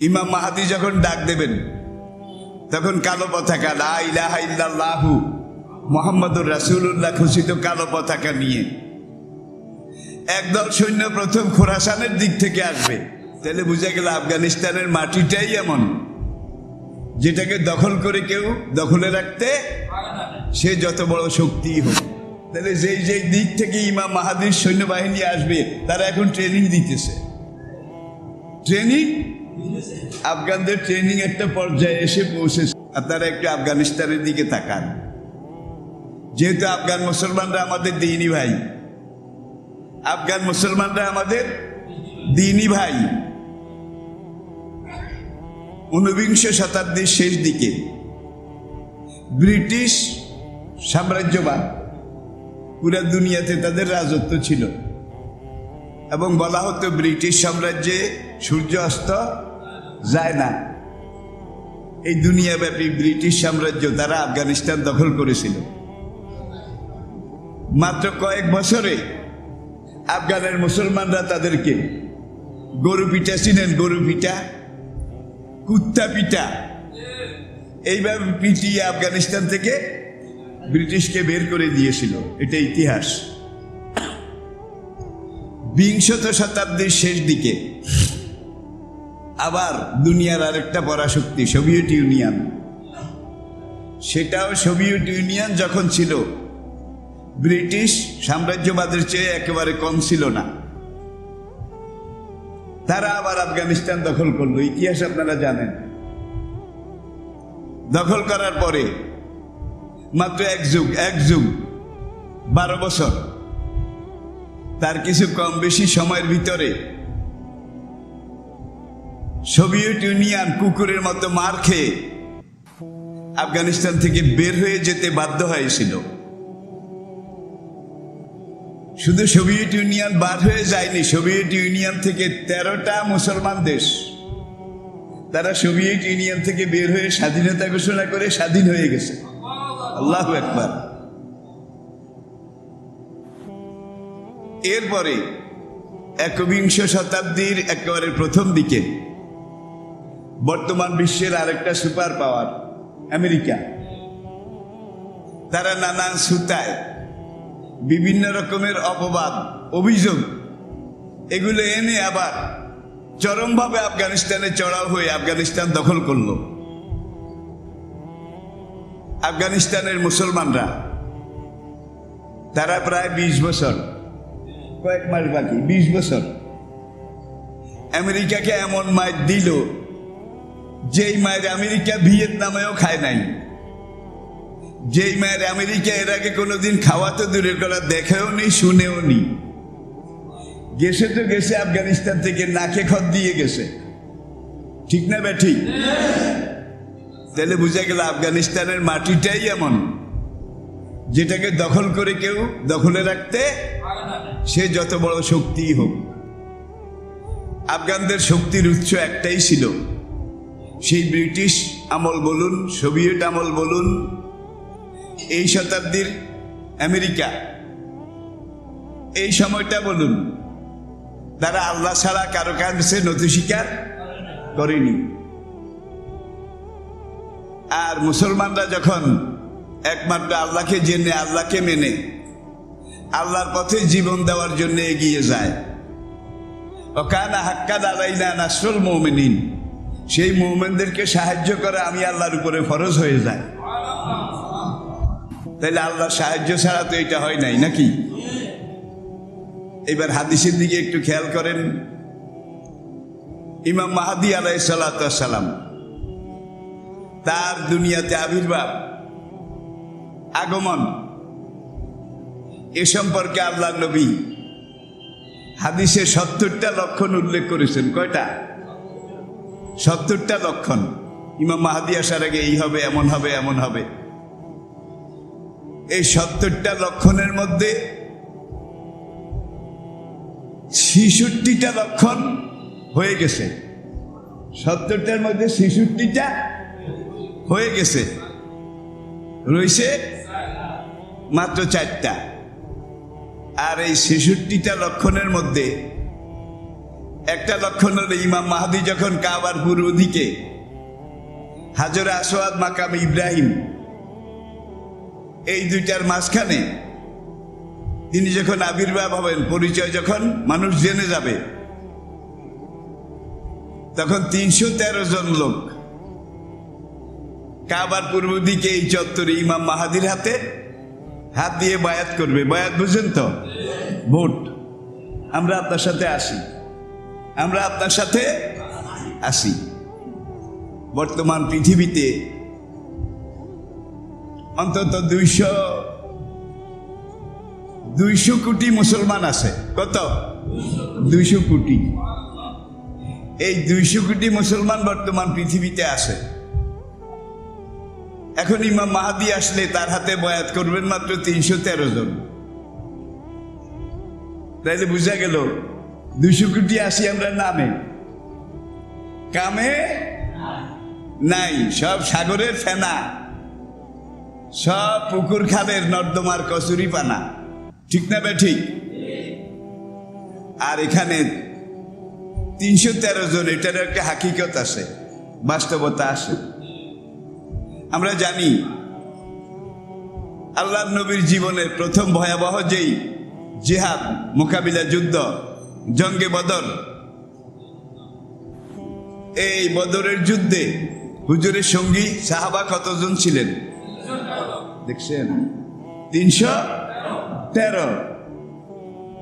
ইমাম মাহাদি যখন ডাক দেবেন, তখন কালো পতাকা, লা ইলাহা ইল্লাল্লাহু, মোহাম্মদুর রাসূলুল্লাহ ঘোষিত কালো পতাকা নিয়ে। একদল সৈন্য প্রথম খোরাসানের দিক থেকে আসবে। তাহলে বুঝা গেল আফগানিস্তানের মাটিটাই এমন। যেটাকে দখল করে কেউ দখলে রাখতে সে যত বড় শক্তি হোক। তাহলে যেই যেই দিক থেকে ইমাম মাহাদির সৈন্যবাহিনী আসবে, তারা এখন ট্রেনিং দিতেছে। ট্রেনিং আফগানদের ট্রেনিং একটা পর্যায়ে এসে পৌঁছেছে। আপনারা একটু আফগানিস্তানের দিকে তাকান। যেহেতু আফগান মুসলমানরা আমাদের দিনই ভাই। আফগান মুসলমানরা আমাদের দিনই ভাই। ঊনবিংশ শতাব্দীর শেষ দিকে। ব্রিটিশ সাম্রাজ্যবাদ পুরা দুনিয়াতে তাদের রাজত্ব ছিল। এবং বলা হতো ব্রিটিশ সাম্রাজ্যে সূর্য অস্ত যায় না। এই দুনিয়াব্যাপী ব্রিটিশ সাম্রাজ্য তারা আফগানিস্তান দখল করেছিল। মাত্র কয়েক বছরে আফগানের মুসলমানরা তাদেরকে গরু পিঠা চিনেন, গরু পিঠা, কুত্তা পিঠা। এইভাবে পিটিয়ে আফগানিস্তান থেকে ব্রিটিশকে বের করে দিয়েছিল। এটা ইতিহাস। বিংশত শতাব্দীর শেষ দিকে আবার দুনিয়ার আরেকটা পরাশক্তি, সোভিয়েত ইউনিয়ন। সেটাও সোভিয়েত ইউনিয়ন যখন ছিল, ব্রিটিশ সাম্রাজ্যবাদের চেয়ে একেবারে কম ছিল না। তারা আবার আফগানিস্তান দখল করল। ইতিহাস আপনারা জানেন। দখল করার পরে, মাত্র এক যুগ এক যুগ, বারো বছর, তার কিছু কম বেশি সময়ের ভিতরে সোভিয়েত ইউনিয়ন কুকুরের মতো মার খেয়ে আফগানিস্তান থেকে বের হয়ে যেতে বাধ্য হয়েছিল। শুধু সোভিয়েত ইউনিয়ন বার হয়ে যায়নি, সোভিয়েত ইউনিয়ন থেকে তেরোটা মুসলমান দেশ। তারা সোভিয়েত ইউনিয়ন থেকে বের হয়ে স্বাধীনতা ঘোষণা করে স্বাধীন হয়ে গেছে। আল্লাহ একবার এরপরে একবিংশ শতাব্দীর একেবারে প্রথম দিকে বর্তমান বিশ্বের আরেকটা সুপার পাওয়ার, আমেরিকা। তারা নানান সুতায় বিভিন্ন রকমের অপবাদ, অভিযোগ, এগুলো এনে আবার চরমভাবে আফগানিস্তানে চড়াও হয়ে আফগানিস্তান দখল করল। আফগানিস্তানের মুসলমানরা, তারা প্রায় বিশ বছর, কয়েক মাস বাকি, বিশ বছর, আমেরিকাকে এমন মায়ের দিল যেই মায়ের আমেরিকা, ভিয়েতনামেও খায় নাই। যেই মায়ের আমেরিকা, এর আগে কোনোদিন খাওয়া তো দূরের কথা, দেখেও নি, শুনেও নি। গেছে তো গেছে, আফগানিস্তান থেকে নাকে খত দিয়ে গেছে। ঠিক না বে, ঠিক? তাহলে বুঝা গেল আফগানিস্তানের মাটিটাই এমন। যেটাকে দখল করে কেউ দখলে রাখতে সে যত বড় শক্তিই হোক। আফগানদের শক্তির উৎস একটাই ছিল। সেই ব্রিটিশ আমল বলুন সোভিয়েট আমল বলুন, এই শতাব্দীর আমেরিকা। এই সময়টা বলুন, তারা আল্লাহ ছাড়া কারও কাছে নথি স্বীকার করেনি। আর মুসলমানরা যখন একমাত্র আল্লাহকে জেনে, আল্লাহকে মেনে, আল্লাহর পথে জীবন দেওয়ার জন্য এগিয়ে যায়। ওকানা হাক্কাদ আলাইনা নাসরুল মৌমেনিন। সেই মৌমেনদেরকে সাহায্য করা আমি আল্লাহর উপরে ফরজ হয়ে যায় তাইলে আল্লাহর সাহায্য ছাড়া তো এটা হয় নাই, নাকি? এবার হাদিসের দিকে একটু খেয়াল করেন। ইমাম মাহাদি আলাই সালাম, তার দুনিয়াতে আবির্ভাব, আগমন, এ সম্পর্কে আল্লাহ নবী হাদিসে সত্তরটা লক্ষণ উল্লেখ করেছেন। কয়টা? সত্তরটা লক্ষণ। ইমাম মাহাদি আসার আগে এই হবে, এমন হবে এমন হবে। এই সত্তরটা লক্ষণের মধ্যে ছিষট্টিটা লক্ষণ হয়ে গেছে। সত্তরটার মধ্যে ছেষট্টিটা হয়ে গেছে। রয়েছে মাত্র চারটা। আর এই ছেষট্টিটা লক্ষণের মধ্যে একটা লক্ষণ হলো ইমাম মাহাদি যখন কাবার পূর্ব দিকে হাজরে আসোয়াদ মাকাম ইব্রাহিম, এই দুইটার মাঝখানে তিনি যখন আবির্ভাব হবেন, পরিচয় যখন মানুষ জেনে যাবে, তখন তিনশো তেরো জন লোক কাবার পূর্ব দিকে এই চত্বরে ইমাম মাহাদির হাতে হাত দিয়ে বায়াত করবে। বায়াত বুঝেন তো? ভোট। আমরা আপনার সাথে আসি। আমরা আপনার সাথে আসি। বর্তমান পৃথিবীতে অন্তত দুইশো দুইশো কোটি মুসলমান আছে। কত? দুইশো কোটি। এই দুইশো কোটি মুসলমান বর্তমান পৃথিবীতে আছে। এখন ইমাম মাহাদি আসলে তার হাতে বয়াত করবেন মাত্র তিনশো তেরো জন। তাইলে বুঝা গেল দুইশো কোটি আসি আমরা নামে। কামে? নাই, সব সাগরের ফেনা। সব পুকুর খালের নর্দমার কচুরি পানা। ঠিক না বে আর এখানে তিনশো তেরো জন, এটার একটা হাকিকত আছে, বাস্তবতা আছে। আমরা জানি, আল্লাহ নবীর জীবনের প্রথম ভয়াবহ যেই জিহাদ, মোকাবিলা যুদ্ধ জঙ্গে বদর। এই বদরের যুদ্ধে হুজুরের সঙ্গী সাহাবা কতজন ছিলেন? দেখছেন? তিনশো তেরো।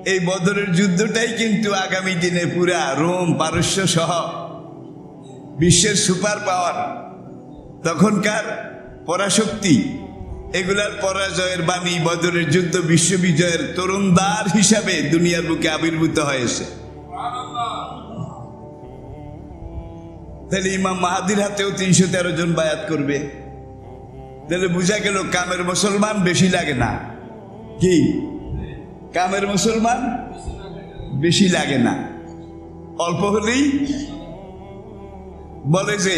এই বদরের যুদ্ধটাই কিন্তু আগামী দিনে পুরা রোম পারস্য সহ বিশ্বের সুপার পাওয়ার। তখনকার পরাশক্তি এগুলার পরাজয়ের বাণী বদরের যুদ্ধ বিশ্ব বিজয়ের তরুণদার হিসাবে দুনিয়ার বুকে আবির্ভূত হয়েছে। তাহলে ইমাম মাহাদির হাতেও তিনশো তেরো জন বায়াত করবে। তাহলে বোঝা গেল কামের মুসলমান বেশি লাগে না। কি? কামের মুসলমান বেশি লাগে না। অল্প হলেই বলে যে,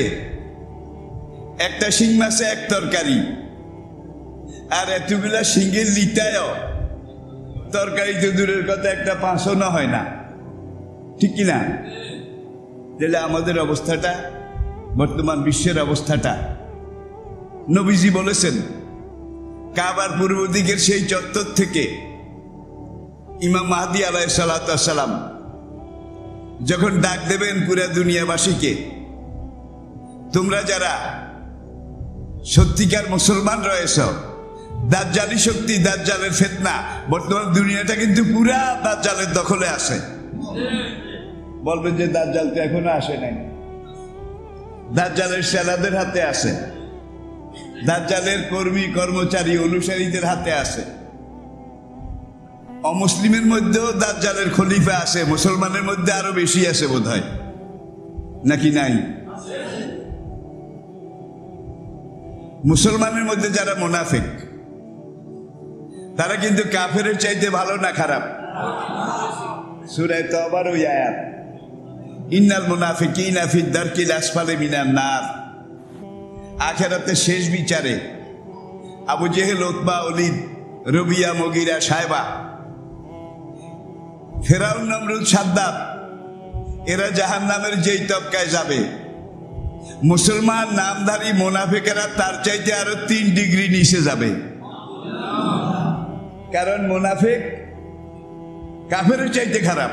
একটা শিং মাছে এক তরকারি আর এতগুলা শিঙ্গের লিটায় তরকারি তো দূরের কথা, একটা পাঁচশো না হয় না। ঠিক কিনা? তাহলে আমাদের অবস্থাটা, বর্তমান বিশ্বের অবস্থাটা। নবীজি বলেছেন, কাবার পূর্ব দিকের সেই চত্বর থেকে ইমাম মাহাদি আলাই সালাম যখন ডাক দেবেন পুরা দুনিয়াবাসীকে, তোমরা যারা সত্যিকার মুসলমান রয়েছ দাজ্জালি শক্তি, দাজ্জালের ফেতনা। বর্তমান দুনিয়াটা কিন্তু পুরা দাজ্জালের দখলে আছে। বলবেন যে দাজ্জাল তো এখনও আসে নাই। দাজ্জালের সেনাদের হাতে আছে। দাজ্জালের কর্মী, কর্মচারী, অনুসারীদের হাতে আছে। অমুসলিমের মধ্যেও দাজ্জালের খলিফা আছে, মুসলমানের মধ্যে আরও বেশি আছে বোধ হয় নাকি নাই? মুসলমানের মধ্যে যারা মুনাফিক তারা কিন্তু কাফের চাইতে ভালো না খারাপ? সুরায় তো আবার ওই আয়াত। ইন্নাল মুনাফিকিনা ফি দারকিল আসফালে মিনার নার। আখেরাতে শেষ বিচারে আবু জেহেল ওতবা অলিদ রবিয়া, মগিরা সাহেবা ফেরাউন নমরুদ সাদ্দাত এরা জাহান নামের যেই তবকায় যাবে। মুসলমান, নামধারী, মোনাফেকেরা তার চাইতে আরও তিন ডিগ্রি নিচে যাবে। কারণ মোনাফেক কাফের চাইতে খারাপ।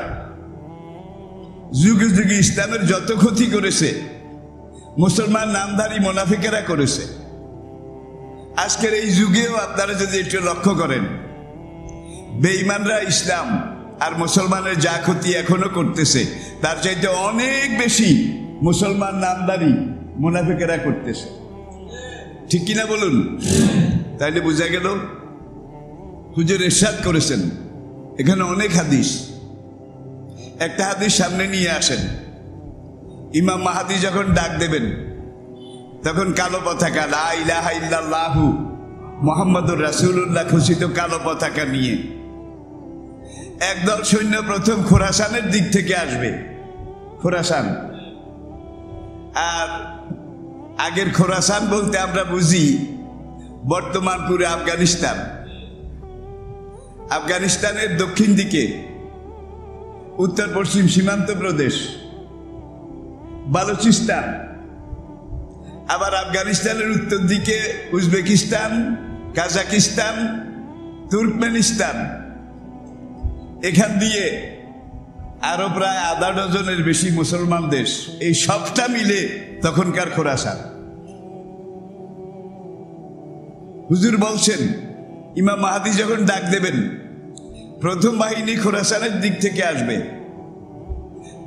যুগে যুগে ইসলামের যত ক্ষতি করেছে, মুসলমান নামধারী মোনাফিকেরা করেছে। আজকের এই যুগেও আপনারা যদি একটু লক্ষ্য করেন, বেঈমানরা ইসলাম আর মুসলমানের যা ক্ষতি এখনও করতেছে, তার চাইতে অনেক বেশি মুসলমান নামদারি মুনাফিকেরা করতেছে। ঠিক কিনা বলুন? তাইলে বোঝা গেল হুজুর এরশাদ করেছেন। এখানে অনেক হাদিস। একটা হাদিস সামনে নিয়ে আসেন। ইমাম মাহাদি যখন ডাক দেবেন, তখন কালো পতাকা, লা ইলাহা ইল্লাল্লাহু মোহাম্মদুর রাসূলুল্লাহ ঘোষিত কালো পতাকা নিয়ে। একদল সৈন্য প্রথম খোরাসানের দিক থেকে আসবে। খোরাসান। আর আগের খোরাসান বলতে আমরা বুঝি, বর্তমান পুরো আফগানিস্তান। আফগানিস্তানের দক্ষিণ দিকে, উত্তর পশ্চিম সীমান্ত প্রদেশ, বালুচিস্তান, আবার আফগানিস্তানের উত্তর দিকে উজবেকিস্তান, কাজাকিস্তান, তুর্কমেনিস্তান। এখান দিয়ে আরও প্রায় আধা ডজনের বেশি মুসলমান দেশ এই সবটা মিলে তখনকার খোরাসান। হুজুর বলছেন ইমাম মাহাদি যখন ডাক দেবেন, প্রথম বাহিনী খোরাসানের দিক থেকে আসবে।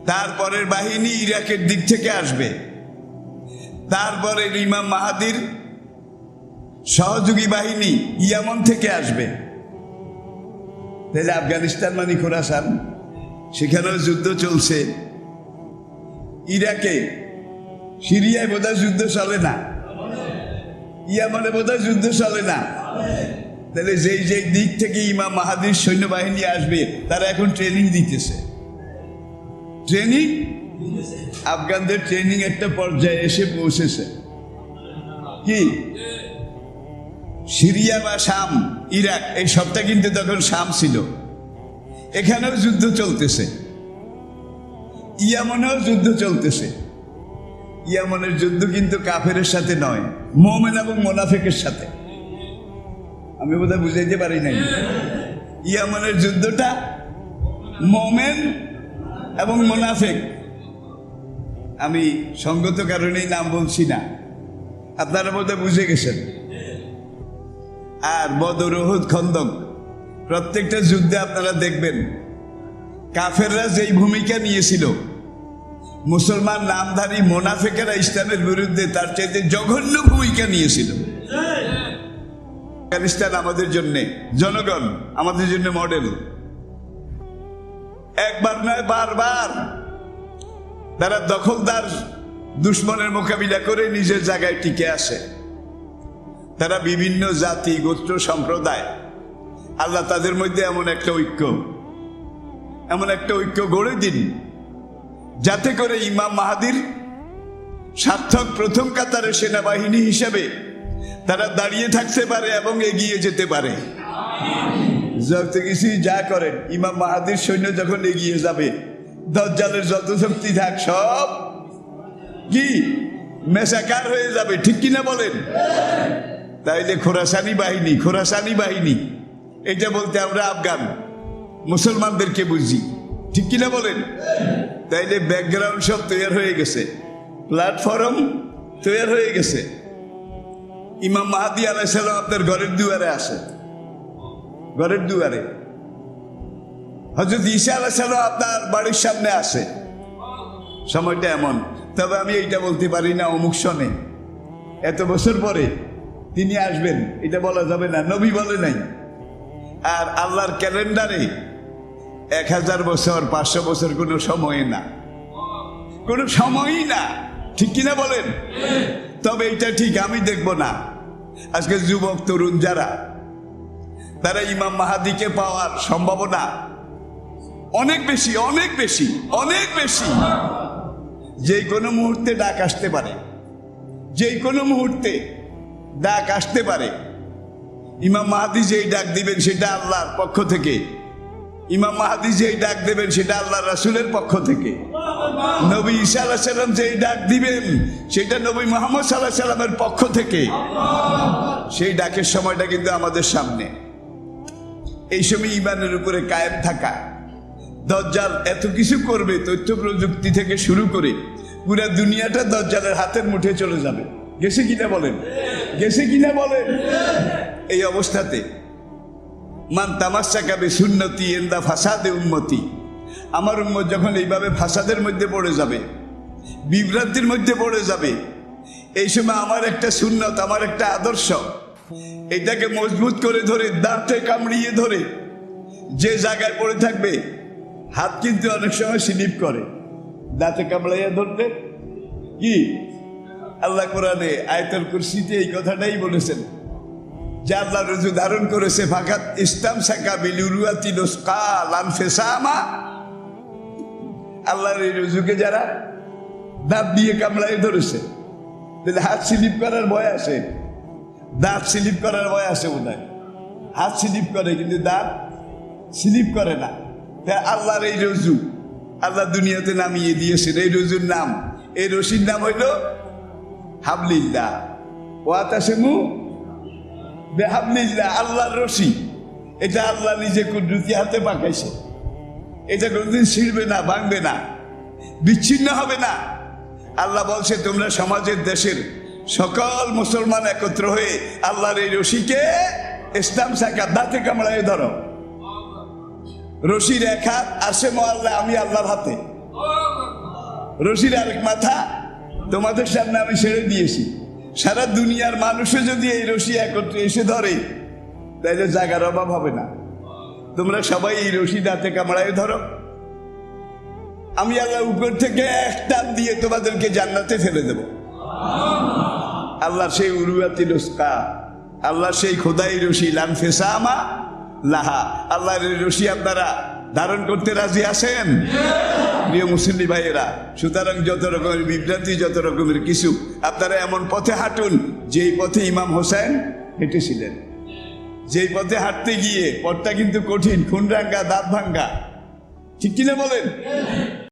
তারপরের বাহিনী ইরাকের দিক থেকে আসবে। তারপরে ইমাম মাহাদির সহযোগী বাহিনী ইয়ামন থেকে আসবে। তাহলে আফগানিস্তান মানে খোরাসান, সেখানেও যুদ্ধ চলছে। ইরাকে, সিরিয়ায় বোধহয় যুদ্ধ চলে না। ইয়ামনে বোধহয় যুদ্ধ চলে না। তাহলে যেই যেই দিক থেকে ইমাম মাহাদির সৈন্যবাহিনী আসবে, তারা এখন ট্রেনিং দিতেছে। ট্রেনিং আফগানদের ট্রেনিং একটা পর্যায়ে এসে পৌঁছেছে। কি? সিরিয়া বা শাম, ইরাক, এই সবটা কিন্তু তখন শাম ছিল। এখানেও যুদ্ধ চলতেছে। ইয়ামনেও যুদ্ধ চলতেছে। ইয়ামনের যুদ্ধ কিন্তু কাফেরের সাথে নয়, মোমেন এবং মোনাফেকের সাথে। আমি বোধহয় বুঝাইতে পারি নাই। ইয়ামনের যুদ্ধটা মোমেন এবং মোনাফেক। আমি সঙ্গত কারণেই নাম বলছি না। আপনারা বোধহয় বুঝে গেছেন। আর বদর উহুদ খন্দক, প্রত্যেকটা যুদ্ধে আপনারা দেখবেন, কাফেররা যেই ভূমিকা নিয়েছিল, মুসলমান নামধারী মোনাফেকেরা ইসলামের বিরুদ্ধে তার চাইতে জঘন্য ভূমিকা নিয়েছিল। আফগানিস্তান আমাদের জন্য, জনগণ আমাদের জন্য মডেল একবার নয়, বারবার। তারা দখলদার দুশ্মনের মোকাবিলা করে নিজের জায়গায় টিকে আসে তারা বিভিন্ন জাতি, গোত্র, সম্প্রদায়, আল্লাহ তাদের মধ্যে এমন একটা ঐক্য, এমন একটা ঐক্য গড়ে দিন, যাতে করে ইমাম মাহাদির সার্থক প্রথম কাতারের সেনাবাহিনী হিসেবে তারা দাঁড়িয়ে থাকতে পারে এবং এগিয়ে যেতে পারে। যত কিছুই যা করেন, ইমাম মাহাদির সৈন্য যখন এগিয়ে যাবে, দজ্জালের যত শক্তি থাক, সব কি? মেশাকার হয়ে যাবে, ঠিক কিনা বলেন? তাইলে খোরাসানি বাহিনী খোরাসানি বাহিনী, এটা বলতে আমরা আফগান, মুসলমানদেরকে বুঝি, ঠিক কিনা বলেন? তাইলে ব্যাকগ্রাউন্ড সব তৈরি হয়ে গেছে প্ল্যাটফর্ম তৈরি হয়ে গেছে। ইমাম মাহাদি আলাইসাল্লাম আপনার ঘরের দুয়ারে আসে। ঘরের দুয়ারে। হজরত ঈশা আলাইসাল্লাম আপনার বাড়ির সামনে আসে। সময়টা এমন। তবে আমি এইটা বলতে পারি না অমুক সনে। এত বছর পরে তিনি আসবেন, এটা বলা যাবে না, নবী বলে নাই। আর আল্লাহর ক্যালেন্ডারে এক হাজার বছর, পাঁচশো বছর কোনো সময় না। কোনো সময়ই না। ঠিক কিনা বলেন? তবে এটা ঠিক, আমি দেখব না। আজকে যুবক, তরুণ যারা, তারা ইমাম মাহাদিকে পাওয়ার সম্ভাবনা অনেক বেশি অনেক বেশি অনেক বেশি। যে কোনো মুহূর্তে ডাক আসতে পারে যে কোনো মুহূর্তে ডাক আসতে পারে, ইমাম মাহাদি যেই ডাক দিবেন সেটা আল্লাহর পক্ষ থেকে ইমাম মাহাদি যেই ডাক দেবেন সেটা আল্লাহ রাসুলের পক্ষ থেকে। নবী ঈসা আলাহ সাল্লাম যেই ডাক দিবেন, সেটা নবী মোহাম্মদ সাল্লাহ সাল্লামের পক্ষ থেকে। সেই ডাকের সময়টা কিন্তু আমাদের সামনে। এই সময় ইমানের উপরে কায়েম থাকা। দজ্জাল এত কিছু করবে তথ্য প্রযুক্তি থেকে শুরু করে পুরা দুনিয়াটা দজ্জালের হাতের মুঠে চলে যাবে। গেছে কিনা বলেন? গেছে কিনা বলেন? এই অবস্থাতে মান তামাশাকাবে সুন্নতি এন্দা ফাসাদে উন্মতি আমার উম্মত যখন এইভাবে ফাসাদের মধ্যে পড়ে যাবে, বিভ্রান্তির মধ্যে পড়ে যাবে, এই সময় আমার একটা সুন্নত, আমার একটা আদর্শ, এটাকে মজবুত করে ধরে দাঁতে কামড়িয়ে ধরে, যে জায়গায় পড়ে থাকবে, হাত কিন্তু অনেক সময় স্লিপ করে। দাঁতে কামড়াইয়া ধরতে, কি? আল্লাহ কোরআনে আয়তল কুরসিতে এই কথাটাই বলেছেন। যে আল্লাহ রজু ধারণ করেছে, ফাঁকাত ইসলাম সাকা বিলুরুয়াতি লান ফেসামা। আল্লাহর এই রজুকে যারা দাঁত দিয়ে কামড়াই ধরেছে, তাহলে হাত স্লিপ করার ভয় আছে? দাঁত স্লিপ করার ভয় আছে বোধ হাত স্লিপ করে, কিন্তু দাঁত স্লিপ করে না। তাই আল্লাহর এই রজু আল্লাহ দুনিয়াতে নামিয়ে দিয়েছেন। এই রজুর নাম, এই রশির নাম হইল হাবলিল্লা ওয়াতাসেমু বেহাবলিল্লা আল্লাহর রশি। এটা আল্লাহ নিজে কুদরতি হাতে পাকাইছে। এটা কোনদিন ছিঁড়বে না, ভাঙবে না, বিচ্ছিন্ন হবে না। আল্লাহ বলছে, তোমরা সমাজের, দেশের সকল মুসলমান একত্র হয়ে আল্লাহর এই রশিকে ইসলাম শাখা দাঁতে কামড়ায় ধরো। রশির এক হাত আসে মোয়াল্লা আমি আল্লাহর হাতে। রশির আরেক মাথা তোমাদের সামনে আমি ছেড়ে দিয়েছি। সারা দুনিয়ার মানুষও যদি এই রশি একত্রে এসে ধরে তাহলে জায়গার অভাব হবে না। তোমরা সবাই এই রশি দাঁতে কামড়ায় ধরো। আমি আল্লাহ উপর থেকে এক টান দিয়ে তোমাদেরকে জান্নাতে ফেলে দেব। আল্লাহ সেই উরুয়াতি রস্কা আল্লাহ সেই খোদাই রশি, লান ফেসামা লাহা। আল্লাহর রশি আপনারা ধারণ করতে রাজি আছেন? প্রিয় মুসল্লি ভাইয়েরা, সুতরাং যত রকমের বিভ্রান্তি, যত রকমের কিছু, আপনারা এমন পথে হাঁটুন, যেই পথে ইমাম হোসেন হেঁটেছিলেন। যেই পথে হাঁটতে গিয়ে পথটা কিন্তু কঠিন, খুনরাঙ্গা দাঁত ভাঙ্গা ঠিক কিনা বলেন?